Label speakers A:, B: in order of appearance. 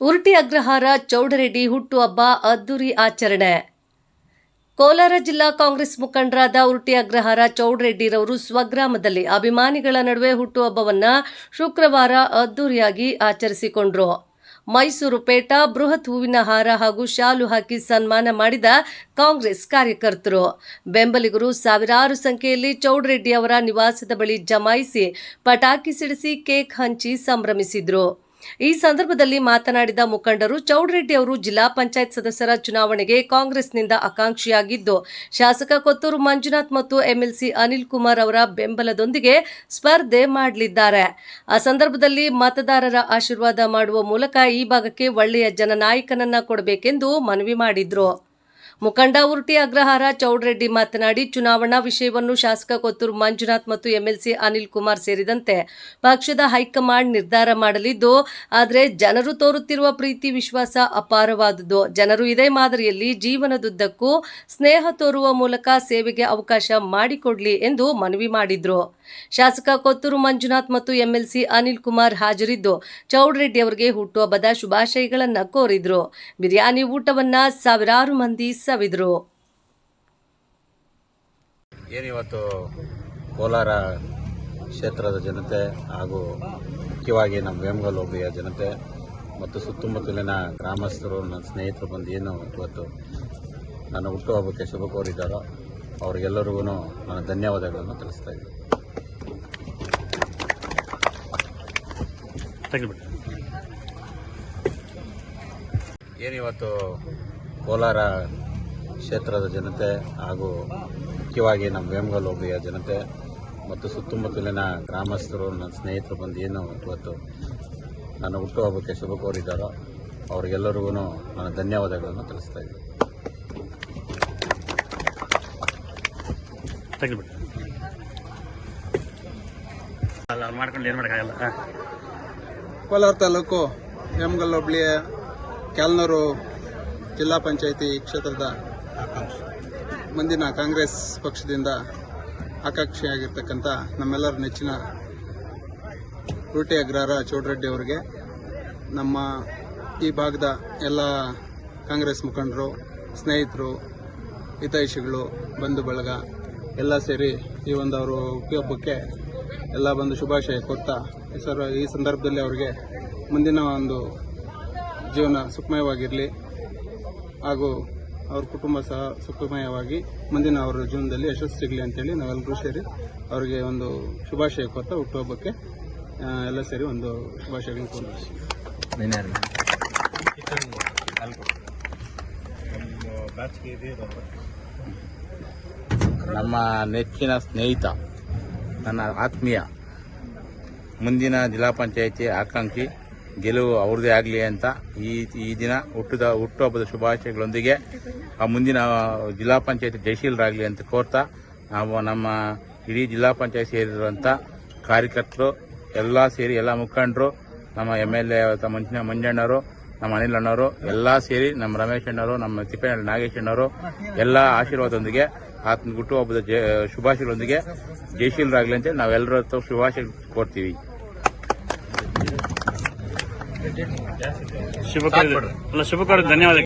A: ಉರುಟಿ ಅಗ್ರಹಾರ ಚೌಡರೆಡ್ಡಿ ಹುಟ್ಟುಹಬ್ಬ ಅದ್ದೂರಿ ಆಚರಣೆ. ಕೋಲಾರ ಜಿಲ್ಲಾ ಕಾಂಗ್ರೆಸ್ ಮುಖಂಡರಾದ ಉರುಟಿ ಅಗ್ರಹಾರ ಚೌಡರೆಡ್ಡಿರವರು ಸ್ವಗ್ರಾಮದಲ್ಲಿ ಅಭಿಮಾನಿಗಳ ನಡುವೆ ಹುಟ್ಟುಹಬ್ಬವನ್ನ ಶುಕ್ರವಾರ ಅದ್ದೂರಿಯಾಗಿ ಆಚರಿಸಿಕೊಂಡ್ರು. ಮೈಸೂರು ಪೇಟ ಬೃಹತ್ ಹೂವಿನ ಹಾರ ಹಾಗೂ ಶಾಲು ಹಾಕಿ ಸನ್ಮಾನ ಮಾಡಿದ ಕಾಂಗ್ರೆಸ್ ಕಾರ್ಯಕರ್ತರು. ಬೆಂಬಲಿಗರು ಸಾವಿರಾರು ಸಂಖ್ಯೆಯಲ್ಲಿ ಚೌಡರೆಡ್ಡಿ ಅವರ ನಿವಾಸದ ಬಳಿ ಜಮಾಯಿಸಿ ಪಟಾಕಿ ಸಿಡಿಸಿ ಕೇಕ್ ಹಂಚಿ ಸಂಭ್ರಮಿಸಿದ್ರು. ಈ ಸಂದರ್ಭದಲ್ಲಿ ಮಾತನಾಡಿದ ಮುಖಂಡರು ಚೌಡರೆಡ್ಡಿ ಅವರು ಜಿಲ್ಲಾ ಪಂಚಾಯತ್ ಸದಸ್ಯರ ಚುನಾವಣೆಗೆ ಕಾಂಗ್ರೆಸ್ನಿಂದ ಆಕಾಂಕ್ಷಿಯಾಗಿದ್ದು, ಶಾಸಕ ಕೊತ್ತೂರು ಮಂಜುನಾಥ್ ಮತ್ತು ಎಂಎಲ್ಸಿ ಅನಿಲ್ ಕುಮಾರ್ ಅವರ ಬೆಂಬಲದೊಂದಿಗೆ ಸ್ಪರ್ಧೆ ಮಾಡಲಿದ್ದಾರೆ. ಆ ಸಂದರ್ಭದಲ್ಲಿ ಮತದಾರರ ಆಶೀರ್ವಾದ ಮಾಡುವ ಮೂಲಕ ಈ ಭಾಗಕ್ಕೆ ಒಳ್ಳೆಯ ಜನನಾಯಕನನ್ನ ಕೊಡಬೇಕೆಂದು ಮನವಿ ಮಾಡಿದ್ರು. ಮುಖಂಡ ಉರ್ಟಿ ಅಗ್ರಹಾರ ಚೌಡ್ರೆಡ್ಡಿ ಮಾತನಾಡಿ, ಚುನಾವಣಾ ವಿಷಯವನ್ನು ಶಾಸಕ ಕೊತ್ತೂರು ಮಂಜುನಾಥ್ ಮತ್ತು ಎಂಎಲ್ಸಿ ಅನಿಲ್ ಕುಮಾರ್ ಸೇರಿದಂತೆ ಪಕ್ಷದ ಹೈಕಮಾಂಡ್ ನಿರ್ಧಾರ ಮಾಡಲಿದ್ದು, ಆದರೆ ಜನರು ತೋರುತ್ತಿರುವ ಪ್ರೀತಿ ವಿಶ್ವಾಸ ಅಪಾರವಾದುದು ಜನರು ಇದೇ ಮಾದರಿಯಲ್ಲಿ ಜೀವನದುದ್ದಕ್ಕೂ ಸ್ನೇಹ ತೋರುವ ಮೂಲಕ ಸೇವೆಗೆ ಅವಕಾಶ ಮಾಡಿಕೊಡ್ಲಿ ಎಂದು ಮನವಿ ಮಾಡಿದ್ರು. ಶಾಸಕ ಕೊತ್ತೂರು ಮಂಜುನಾಥ್ ಮತ್ತು ಎಂಎಲ್ಸಿ ಅನಿಲ್ ಕುಮಾರ್ ಹಾಜರಿದ್ದು, ಚೌಡರೆಡ್ಡಿ ಅವರಿಗೆ ಹುಟ್ಟುಹಬ್ಬದ ಶುಭಾಶಯಗಳನ್ನು ಕೋರಿದ್ರು. ಬಿರಿಯಾನಿ ಊಟವನ್ನ ಸಾವಿರಾರು ಮಂದಿ ಸವಿದ್ರು
B: ಏನಿವತ್ತು ಕೋಲಾರ ಕ್ಷೇತ್ರದ ಜನತೆ ಹಾಗೂ ಮುಖ್ಯವಾಗಿ ನಮ್ಮ ವೇಮಗಲ್ ಹೋಬಳಿಯ ಜನತೆ ಮತ್ತು ಸುತ್ತಮುತ್ತಲಿನ ಗ್ರಾಮಸ್ಥರು ನನ್ನ ಸ್ನೇಹಿತರು ಬಂದು ಏನು ಇವತ್ತು ನನ್ನ ಹುಟ್ಟುಹಬ್ಬಕ್ಕೆ ಶುಭ ಕೋರಿದ್ದಾರೋ ಅವರಿಗೆಲ್ಲರಿಗೂ ನಾನು ಧನ್ಯವಾದಗಳನ್ನು ತಿಳಿಸ್ತಾ ಇದ್ದೀನಿ. ಏನಿವತ್ತು ಕೋಲಾರ ಕ್ಷೇತ್ರದ ಜನತೆ ಹಾಗೂ ಮುಖ್ಯವಾಗಿ ನಮ್ಮ ವೇಮಗಲ್ ಹೋಬಳಿಯ ಜನತೆ ಮತ್ತು ಸುತ್ತಮುತ್ತಲಿನ ಗ್ರಾಮಸ್ಥರು ನನ್ನ ಸ್ನೇಹಿತರು ಬಂದು ಏನು ಇವತ್ತು ನನ್ನ ಹುಟ್ಟುಹಬ್ಬಕ್ಕೆ ಶುಭ ಕೋರಿದ್ದಾರೋ ಅವರಿಗೆಲ್ಲರಿಗೂ ನಾನು ಧನ್ಯವಾದಗಳನ್ನು ತಿಳಿಸ್ತಾ ಇದ್ದೀನಿ.
C: ಮಾಡ್ಕೊಂಡು ಏನು ಮಾಡೋಕ್ಕಾಗಲ್ಲ
D: ಕೋಲಾರ ತಾಲೂಕು ಹೇಮಗಲ್ ಹೋಬಳಿಯ ಕ್ಯಾಲ್ನೂರು ಜಿಲ್ಲಾ ಪಂಚಾಯಿತಿ ಕ್ಷೇತ್ರದ ಮುಂದಿನ ಕಾಂಗ್ರೆಸ್ ಪಕ್ಷದಿಂದ ಆಕಾಂಕ್ಷಿಯಾಗಿರ್ತಕ್ಕಂಥ ನಮ್ಮೆಲ್ಲರ ನೆಚ್ಚಿನ ರೂಟಿ ಅಗ್ರಹಾರ ಚೌಡರೆಡ್ಡಿ ಅವರಿಗೆ, ನಮ್ಮ ಈ ಭಾಗದ ಎಲ್ಲ ಕಾಂಗ್ರೆಸ್ ಮುಖಂಡರು, ಸ್ನೇಹಿತರು, ಹಿತೈಷಿಗಳು, ಬಂಧು ಬಳಗ ಎಲ್ಲ ಸೇರಿ ಈ ಒಂದು ಅವರು ಉಪಯೋಗಕ್ಕೆ ಎಲ್ಲ ಬಂದು ಶುಭಾಶಯ ಕೊಡ್ತಾ ಸರ್ ಈ ಸಂದರ್ಭದಲ್ಲಿ ಅವರಿಗೆ ಮುಂದಿನ ಒಂದು ಜೀವನ ಸುಖಮಯವಾಗಿರಲಿ ಹಾಗೂ ಅವ್ರ ಕುಟುಂಬ ಸಹ ಸುಖಮಯವಾಗಿ ಮುಂದಿನ ಅವರ ಜೀವನದಲ್ಲಿ ಯಶಸ್ಸು ಸಿಗಲಿ ಅಂತೇಳಿ ನಾವೆಲ್ಲರೂ ಸೇರಿ ಅವರಿಗೆ ಒಂದು ಶುಭಾಶಯ ಕೊಡ್ತಾ ಹುಟ್ಟುಹಬ್ಬಕ್ಕೆ ಎಲ್ಲ ಸೇರಿ ಒಂದು ಶುಭಾಶಯ
B: ನಮ್ಮ ನೆಚ್ಚಿನ ಸ್ನೇಹಿತ, ನನ್ನ ಆತ್ಮೀಯ, ಮುಂದಿನ ಜಿಲ್ಲಾ ಪಂಚಾಯಿತಿ ಆಕಾಂಕ್ಷಿ ಗೆಲುವು ಅವ್ರದ್ದೇ ಆಗಲಿ ಅಂತ ಈ ಈ ದಿನ ಹುಟ್ಟಿದ ಹುಟ್ಟುಹಬ್ಬದ ಶುಭಾಶಯಗಳೊಂದಿಗೆ ಆ ಮುಂದಿನ ಜಿಲ್ಲಾ ಪಂಚಾಯತ್ ಜಯಶೀಲರಾಗಲಿ ಅಂತ ಕೋರ್ತಾ ನಾವು ನಮ್ಮ ಇಡೀ ಜಿಲ್ಲಾ ಪಂಚಾಯತ್ ಸೇರಿರುವಂಥ ಕಾರ್ಯಕರ್ತರು, ಎಲ್ಲ ಸೇರಿ ಎಲ್ಲ ಮುಖಂಡರು, ನಮ್ಮ ಎಂ ಎಲ್ ಎ ಮಂಜಿನ ಮಂಜಣ್ಣವರು ನಮ್ಮ ಅನಿಲ್ ಅಣ್ಣವರು ಎಲ್ಲ ಸೇರಿ ನಮ್ಮ ರಮೇಶ್ ಅಣ್ಣವರು ನಮ್ಮ ತಿಪ್ಪೇನಹಳ್ಳಿ ನಾಗೇಶ್ ಅಣ್ಣವರು ಎಲ್ಲ ಆಶೀರ್ವಾದದೊಂದಿಗೆ ಆತನ ಹುಟ್ಟುಹಬ್ಬದ ಜಯ ಶುಭಾಶಯಗಳೊಂದಿಗೆ ಜಯಶೀಲರಾಗಲಿ ಅಂತ ನಾವೆಲ್ಲರ ಶುಭಾಶಯ ಕೋರ್ತೀವಿ.
C: ಶುಭ ಕಾರ್ಯ ಅಲ್ಲ ಶುಭ ಕಾರ್ಯ ಧನ್ಯವಾದ